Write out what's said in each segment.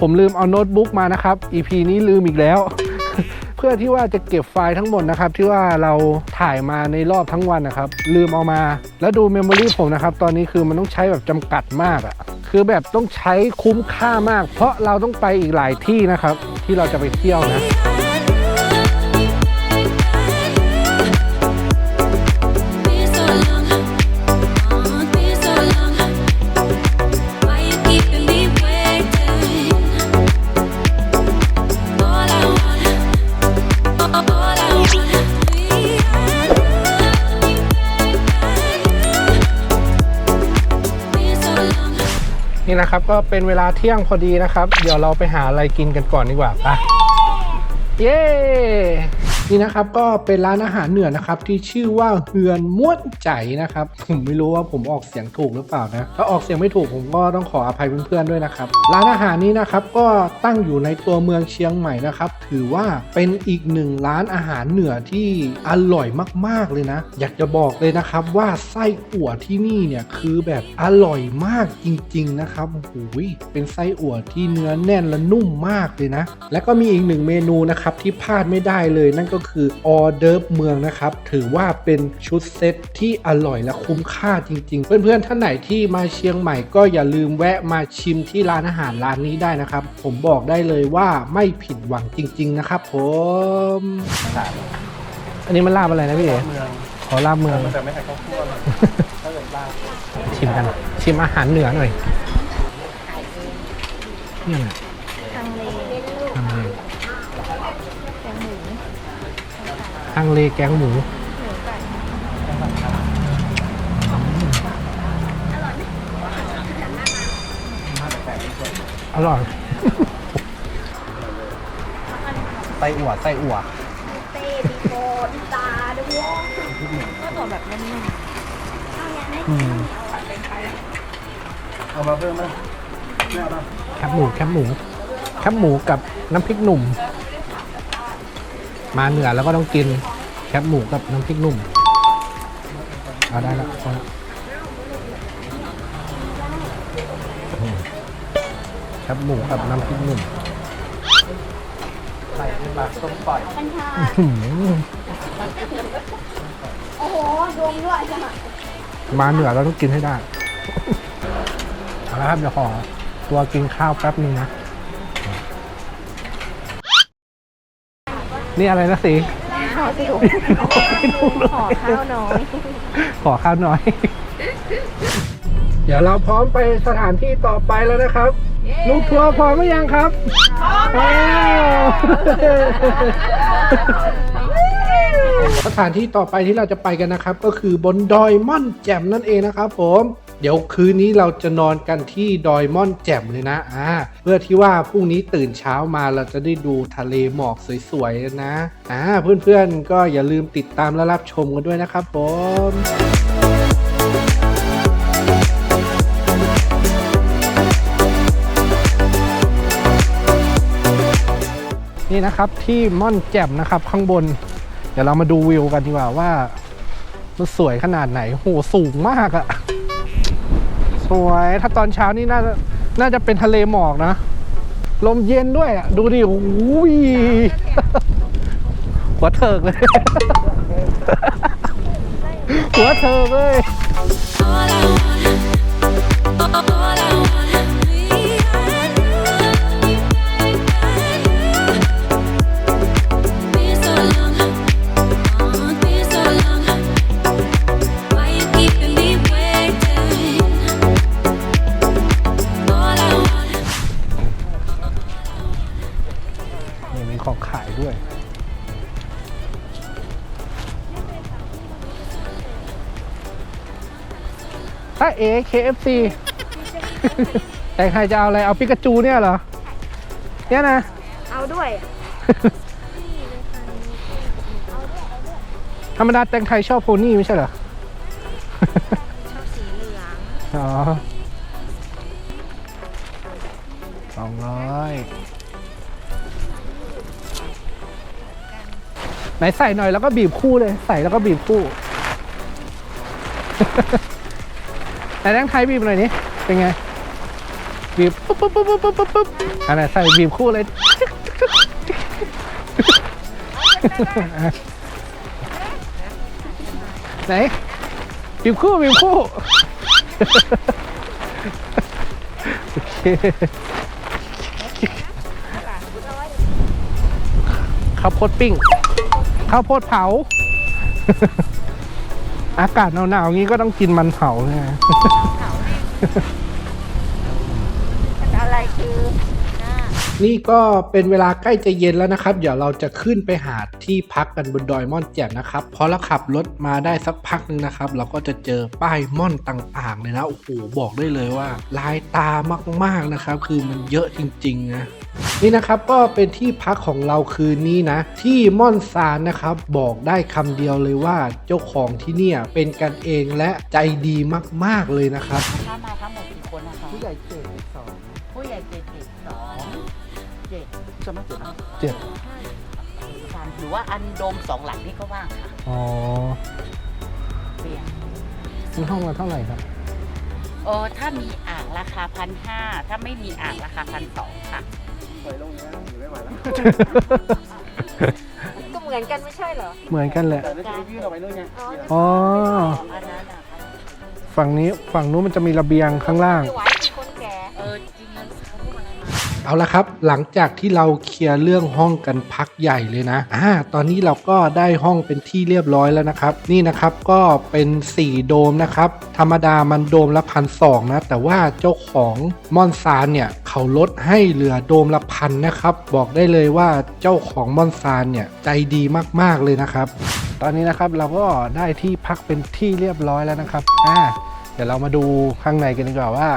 ผมลืมเอาโน้ตบุ๊กมานะครับ EP นี้ลืมอีกแล้ว เพื่อที่ว่าจะเก็บไฟล์ทั้งหมดนะครับ ที่ว่าเราถ่ายมาในรอบทั้งวันนะครับ ลืมเอามา แล้วดูเมมโมรีผมนะครับ ตอนนี้คือมันต้องใช้แบบจำกัดมากอะคือแบบต้องใช้คุ้มค่ามาก เพราะเราต้องไปอีกหลายที่นะครับ ที่เราจะไปเที่ยวนะ นี่นะครับ ก็เป็นเวลาเที่ยงพอดีนะครับ เดี๋ยวเราไปหาอะไรกินกันก่อนดีกว่าไปเย้ นี่นะครับก็เป็นร้านอาหารเหนือนะครับที่ชื่อว่าเฮือนม้วนใจนะครับ ผมไม่รู้ว่าผมออกเสียงถูกหรือเปล่านะถ้าออกเสียงไม่ถูกผมก็ต้องขออภัยเพื่อนๆด้วยนะครับร้านอาหารนี้นะครับก็ตั้งอยู่ในตัวเมืองเชียงใหม่นะครับถือว่าเป็นอีกหนึ่งร้านอาหารเหนือที่อร่อยมากๆเลยนะ อยากจะบอกเลยนะครับว่าไส้อั่วที่นี่เนี่ยคือแบบอร่อยมากจริง ๆนะครับโอ้โหเป็นไส้อั่วที่เนื้อแน่นและนุ่มมากเลยนะ และก็มีอีกหนึ่งเมนูนะครับที่พลาดไม่ได้เลยนั่นก็คือออเดิร์ฟเมืองนะครับ ถือว่าเป็นชุดเซตที่อร่อยและคุ้มค่าจริง ๆ เพื่อนๆท่านไหนที่มาเชียงใหม่ก็อย่าลืมแวะมาชิมที่ร้านอาหารร้านนี้ได้นะครับ ผมบอกได้เลยว่าไม่ผิดหวังจริง ๆ นะครับ ผมอันนี้มันลาบอะไรนะพี่เอ๋เมืองขอลาบเมืองมันจะไม่ใส่ข้าวคั่วมันถ้าเกิดลาบชิมกันชิมอาหารเหนือหน่อยเนี่ย ฮังเลแกงหมูหมูไก่อร่อยไส้อั่วไส้อั่วเต้ปีโป้ดีตาด้วยก็ตัวแบบนุ่มอืมเอามาเพิ่มไหมไม่เอาละแคบหมูแคบหมูแคบหมูกับน้ำพริกหนุ่ม มาเหนือแล้วก็ต้องกินแคบหมูกับน้ำพริกหนุ่มเอาได้แล้วพอแล้วอืมแคบหมูกับน้ำพริกหนุ่มใส่ขึ้นมาต้มปล่อยๆกัญชาอื้อหือโอ้โหดวงด้วยจ้ะมาเหนือเราต้องกินให้ได้ เอาละครับเดี๋ยวขอตัวกินข้าวแป๊บนึงนะ นี่อะไรนะสีขอสิถูกขอข้าวน้อย ขอข้าวน้อย เดี๋ยวเราพร้อมไปสถานที่ต่อไปแล้วนะครับลูกทัวร์พร้อมหรือยังครับ พร้อมแล้วสถานที่ต่อไปที่เราจะไปกันนะครับ ก็คือบนดอยม่อนแจ่มนั่นเองนะครับผม เดี๋ยวคืนนี้เราจะนอนกันที่ดอยม่อนแจ่มเลยนะอ่าเพื่อที่ว่าพรุ่งนี้ตื่นเช้ามาเราจะได้ดูทะเลหมอกสวยๆนะอ่าเพื่อนๆก็อย่าลืมติดตามและรับชมกันด้วยนะครับผมนี่นะครับที่ม่อนแจ่มนะครับข้างบน เดี๋ยวเรามาดูวิวกันดีกว่าว่า มันสวยขนาดไหนโหสูงมากอะ สวย ถ้าตอนเช้านี่น่าจะน่าจะเป็นทะเลหมอกนะ ลมเย็นด้วยอะดูดิโอ้ยหัวเถิกเลย หัวเถิกเลย เอ KFC แต่ใครจะเอาอะไร เอาปิกาจูเนี่ยเหรอ เนี่ยนะ เอาด้วย ธรรมดาแตงไทยชอบโพนี่ไม่ใช่เหรอ ชอบสีเหลือง อ๋อสองร้อยไหนใส่หน่อยแล้วก็บีบคู่เลย ใส่แล้วก็บีบคู่ ไหนแตงไทยบีบหน่อยนี่เป็นไง บีบปุ๊บปุ๊บปุ๊บปุ๊บปุ๊บปุ๊บปุ๊บอันไหนใส่บีบคู่เลยไหนบีบคู่บีบคู่โอเคข้าวโพดปิ้งข้าวโพดเผา อากาศหนาวๆงนี้ก็ต้องกินมันเผาไงรคือห น้านี่ก็เป็นเวลาใกล้จะเย็นแล้วนะครับ เดี๋ยวเราจะขึ้นไปหาที่พักกันบนดอยม่อนแจ่มนะครับพอเราขับรถมาได้สักพักหนึงนะครับ เราก็จะเจอป้ายม่อนต่างๆเลยนะโอ้โหบอกได้เลยว่าลายตามากๆนะครับ คือมันเยอะจริงๆนะนี่นะครับก็เป็นที่พักของเราคืนนี้นะ ที่ม่อนซานนะครับ บอกได้คำเดียวเลยว่าเจ้าของที่เนี่ยเป็นกันเองและใจดีมากๆเลยนะครับ ถ้ามาทั้งหมดกี่คนนะคะผู้ใหญ่เจ็ดสอง ช่ไหมเจ็ดนะเจ็ดสามหรือว่าอันโดมสองหลังนี่ก็ว่างค่ะอ๋อเปลี่ยนซื้อห้องมาเท่าไหร่ครับ เออถ้ามีอ่างราคาพันห้าถ้าไม่มีอ่างราคาพันสองค่ะปล่อยลงนี้อยู่ไม่ไหวแล้วก็เหมือนกันไม่ใช่เหรอ เหมือนกันแหละแต่ไม่ได้ยื่นออกไปนู่นไงอ๋อ อันนั้นอะฝั่งนี้ฝั่งนู้นมันจะมีระเบียงข้างล่าง ไม่ไหว เอาละครับ หลังจากที่เราเคลียร์เรื่องห้องกันพักใหญ่เลยนะอ่าตอนนี้เราก็ได้ห้องเป็นที่เรียบร้อยแล้วนะครับ นี่นะครับก็เป็น 4 โดมนะครับ ธรรมดามันโดมละพันสองนะ แต่ว่าเจ้าของมอนซานเนี่ยเขาลดให้เหลือโดมละพันนะครับ บอกได้เลยว่าเจ้าของมอนซานเนี่ยใจดีมากๆเลยนะครับ ตอนนี้นะครับเราก็ได้ที่พักเป็นที่เรียบร้อยแล้วนะครับอ่าเดี๋ยวเรามาดูข้างในกันดีกว่าว่า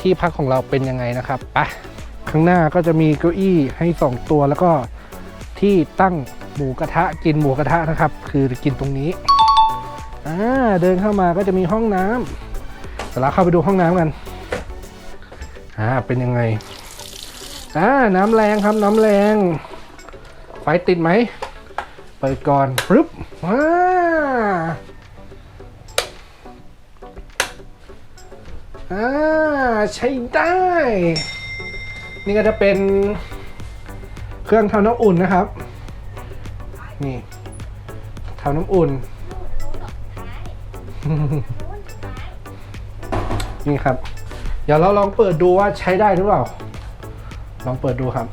ที่พักของเราเป็นยังไงนะครับไป ข้างหน้าก็จะมีเก้าอี้ให้ 2 ตัว แล้วก็ที่ตั้งหมูกระทะกินหมูกระทะนะครับ คือกินตรงนี้อ่าเดินเข้ามาก็จะมีห้องน้ำเดี๋ยวเราเข้าไปดูห้องน้ำกันอ่าเป็นยังไงอ่าน้ำแรงครับน้ำแรง ไฟติดไหมเปิดก่อนปึ๊บว้าอ่าใช้ได้ นี่ก็จะเป็นเครื่องทำน้ำอุ่นนะครับ นี่ทำน้ำอุ่น นี่ครับ เดี๋ยวเราลองเปิดดูว่าใช้ได้หรือเปล่า ลองเปิดดูครับ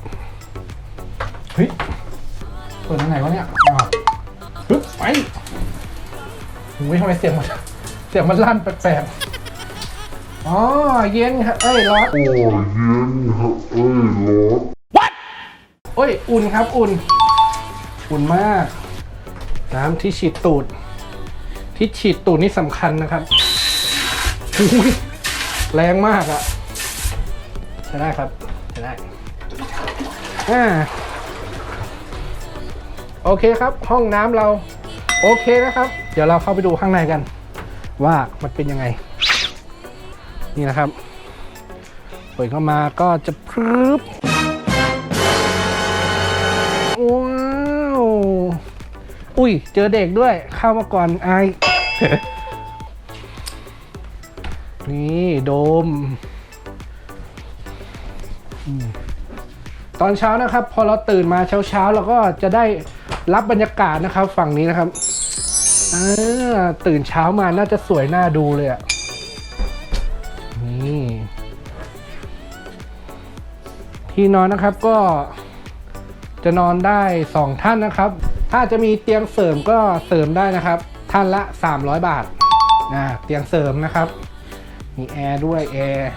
เฮ้ย เปิดทางไหนวะเนี่ยอ้าวปึ๊บไปโอ้ยทำไมเสียงมันเสียงมันลั่นแปลกๆ อ๋อเย็นครับเอ้ยร้อน Oh, yen, ơi, lót. โอ้ยอุ่นครับอุ่น อุ่นมาก น้ำที่ฉีดตูด ที่ฉีดตูดนี่สำคัญนะครับอุ๊ยแรงมากอะใช้ได้ครับใช้ได้อ่าโอเคครับ ห้องน้ำเรา โอเคนะครับ เดี๋ยวเราเข้าไปดูข้างในกัน ว่ามันเป็นยังไง นี่นะครับ เปิดเข้ามาก็จะพรึบว้าวอุ้ย เจอเด็กด้วย เข้ามาก่อนอายนี่โดมอืมตอนเช้านะครับ พอเราตื่นมาเช้าเช้าๆเราก็จะได้รับบรรยากาศนะครับ ฝั่งนี้นะครับอ่าตื่นเช้ามาน่าจะสวยน่าดูเลยอะ ที่นอนนะครับก็จะนอนได้ 2 ท่านนะครับ ถ้าจะมีเตียงเสริมก็เสริมได้นะครับ ท่านละ 300 บาทนะเตียงเสริมนะครับ มีแอร์ด้วยแอร์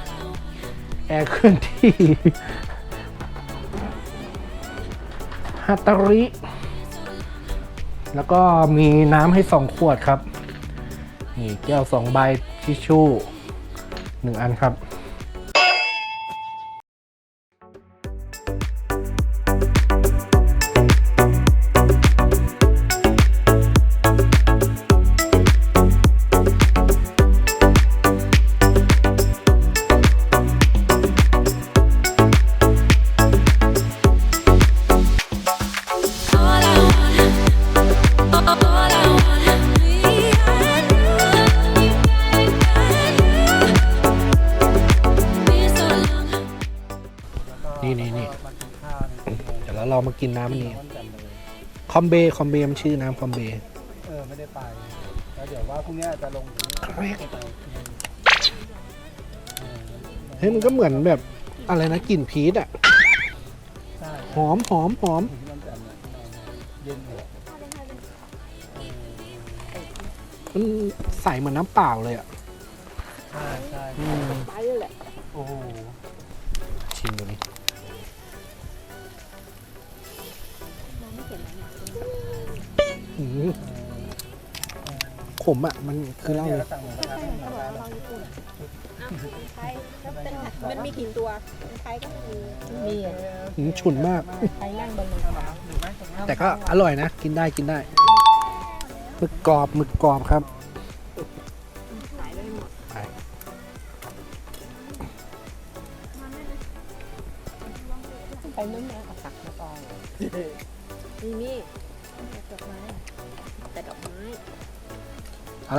แอร์เคลื่อนที่ฮัตตาริ แล้วก็มีน้ำให้2ขวดครับ นี่แก้ว2ใบทิชชู่1อันครับ กินน้ำอันนี้มันจัดเลยคอมเบคอมเบมันชื่อน้ำคอมเบเออ ไม่ได้ไป แล้วเดี๋ยวว่าพรุ่งนี้จะลงถึงไปไปเออเฮ้ยมันก็เหมือนแบบอะไรนะกลิ่นพีชอะใช่หอมหอมหอมถึงมันจัดเลยเย็นเลยมันใสเหมือนน้ำเปล่าเลยอะใช่ใช่อืมไปเลยแหละโอ้โหชิมดูนี่ ขมอะมันคือเหล้าเนี่ยเลเรายสั่งหมูกระทะเป็นหมูกระทะเราญี่ปุ่นไทยมันมีกี่ตัวไทยก็มีมีอะอืมฉุนมากไทยนั่งบนรถหรือไม่ตรงนั้นแต่ก็อร่อยนะ กินได้กินได้หมึกกรอบหมึกกรอบครับ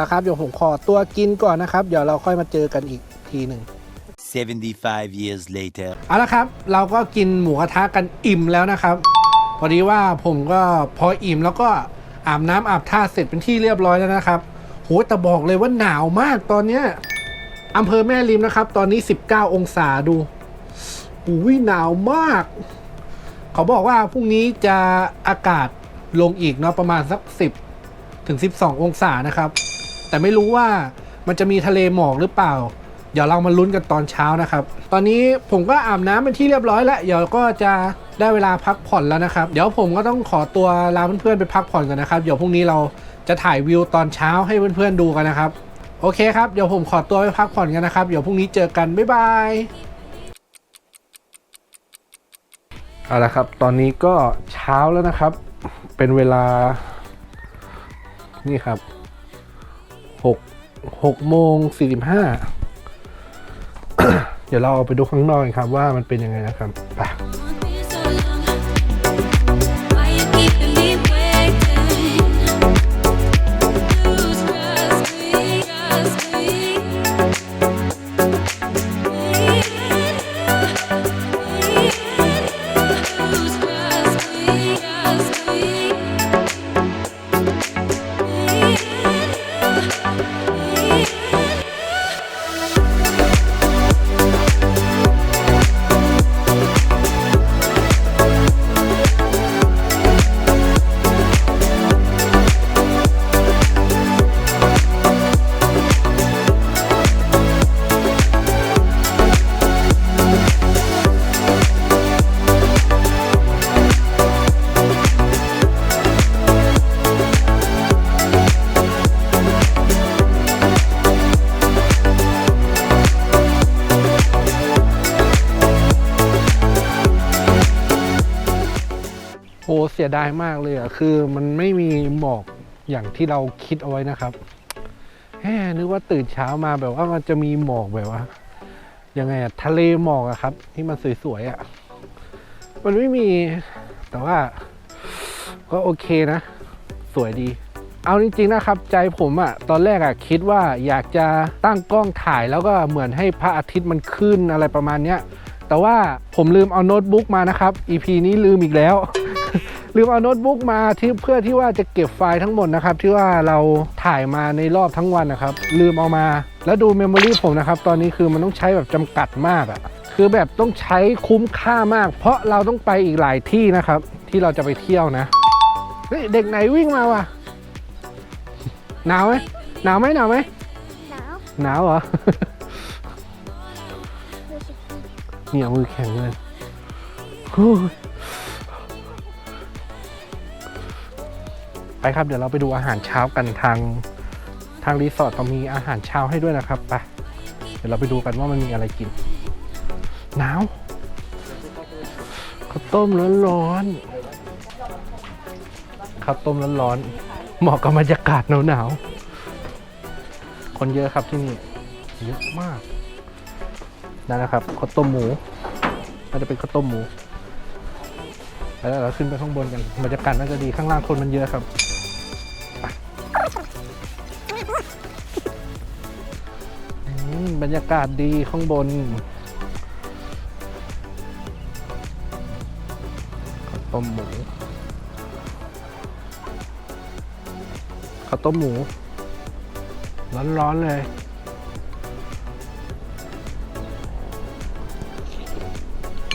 ละครับเดี๋ยวผมขอตัวกินก่อนนะครับ เดี๋ยวเราค่อยมาเจอกันอีกทีหนึ่ง75 years later. เอาละครับ เราก็กินหมูกระทะกันอิ่มแล้วนะครับ พอดีว่าผมก็พออิ่มแล้วก็อาบน้ำอาบท่าเสร็จเป็นที่เรียบร้อยแล้วนะครับโหแต่บอกเลยว่าหนาวมากตอนเนี้ยอำเภอแม่ริมนะครับ ตอนนี้ 19 องศาดูอุ้ยหนาวมาก เขาบอกว่าพรุ่งนี้จะอากาศลงอีกเนาะประมาณสัก 10 ถึง 12 องศานะครับ แต่ไม่รู้ว่ามันจะมีทะเลหมอกหรือเปล่า เดี๋ยวเรามาลุ้นกันตอนเช้านะครับ ตอนนี้ผมก็อาบน้ำเป็นที่เรียบร้อยแล้ว เดี๋ยวก็จะได้เวลาพักผ่อนแล้วนะครับ เดี๋ยวผมก็ต้องขอตัวลาเพื่อนๆไปพักผ่อนกันนะครับ เดี๋ยวพรุ่งนี้เราจะถ่ายวิวตอนเช้าให้เพื่อนๆดูกันนะครับ โอเคครับ เดี๋ยวผมขอตัวไปพักผ่อนกันนะครับ เดี๋ยวพรุ่งนี้เจอกัน บ๊ายบาย เอาละครับ ตอนนี้ก็เช้าแล้วนะครับ เป็นเวลา นี่ครับ หกโมงสี่สิบห้าเดี๋ยวเราไปดูข้างนอกกันครับว่ามันเป็นยังไงนะครับไป ยดายมากเลยอะคือมันไม่มีหมอกอย่างที่เราคิดเอาไว้นะครับแหมนึกว่าตื่นเช้ามาแบบว่ามันจะมีหมอกแบบว่ายังไงอะทะเลหมอกอะครับ ที่มันสวยๆอะมันไม่มีแต่ว่า ก็โอเคนะ สวยดี เอาจริงๆนะครับ ใจผมอะตอนแรกอะคิดว่าอยากจะตั้งกล้องถ่ายแล้วก็เหมือนให้พระอาทิตย์มันขึ้นอะไรประมาณเนี้ยแต่ว่าผมลืมเอาโน้ตบุ๊กมานะครับ EP นี้ลืมอีกแล้ว ลืมเอาโน้ตบุ๊กมาที่เพื่อที่ว่าจะเก็บไฟล์ทั้งหมดนะครับ ที่ว่าเราถ่ายมาในรอบทั้งวันนะครับ ลืมเอามา แล้วดูเมมโมรีผมนะครับ ตอนนี้คือมันต้องใช้แบบจำกัดมากอะคือแบบต้องใช้คุ้มค่ามาก เพราะเราต้องไปอีกหลายที่นะครับ ที่เราจะไปเที่ยวนะเฮ้ยเด็กไหนวิ่งมาวะหนาวไหมหนาวไหมหนาวไหมหนาวหนาวเหรอเนี่ยมือแข็งเลย ไปครับเดี๋ยวเราไปดูอาหารเช้ากันทางทางรีสอร์ทเขามีอาหารเช้าให้ด้วยนะครับไปเดี๋ยวเราไปดูกันว่ามันมีอะไรกินหนาวข้าวต้มร้อนๆข้าวต้มร้อนๆเหมาะกับบรรยากาศหนาวๆคนเยอะครับที่นี่เยอะมากนั่นนะครับข้าวต้มหมูน่าจะเป็นข้าวต้มหมูแล้วเราขึ้นไปข้างบนกันบรรยากาศน่าจะดีข้างล่างคนมันเยอะครับ บรรยากาศดีข้างบนต้มหมูข้าวต้มหมู ร้อนๆเลย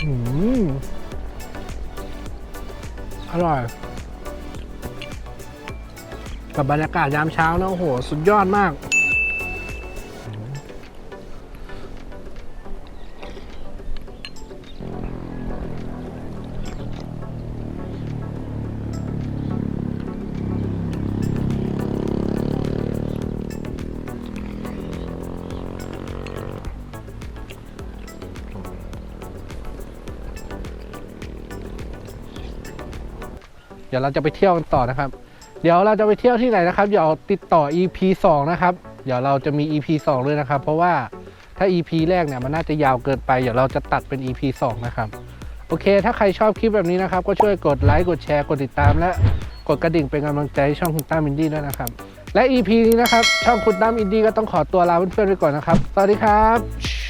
อืมอร่อย กับบรรยากาศยามเช้านะโอ้โห สุดยอดมาก เดี๋ยวเราจะไปเที่ยวกันต่อนะครับ เดี๋ยวเราจะไปเที่ยวที่ไหนนะครับเดี๋ยวติดต่อ EP 2 นะครับ เดี๋ยวเราจะมี EP 2เลยนะครับ เพราะว่าถ้า EP แรกเนี่ยมันน่าจะยาวเกินไป เดี๋ยวเราจะตัดเป็น EP 2 นะครับ โอเค ถ้าใครชอบคลิปแบบนี้นะครับ ก็ช่วยกดไลค์ กดแชร์ กดติดตาม และกดกระดิ่งเป็นกำลังใจให้ช่องคุณตั้มอินดี้ด้วยนะครับ และ EP นี้นะครับ ช่องคุณตั้มอินดี้ก็ต้องขอตัวลาเพื่อนๆไปก่อนนะครับ สวัสดีครับ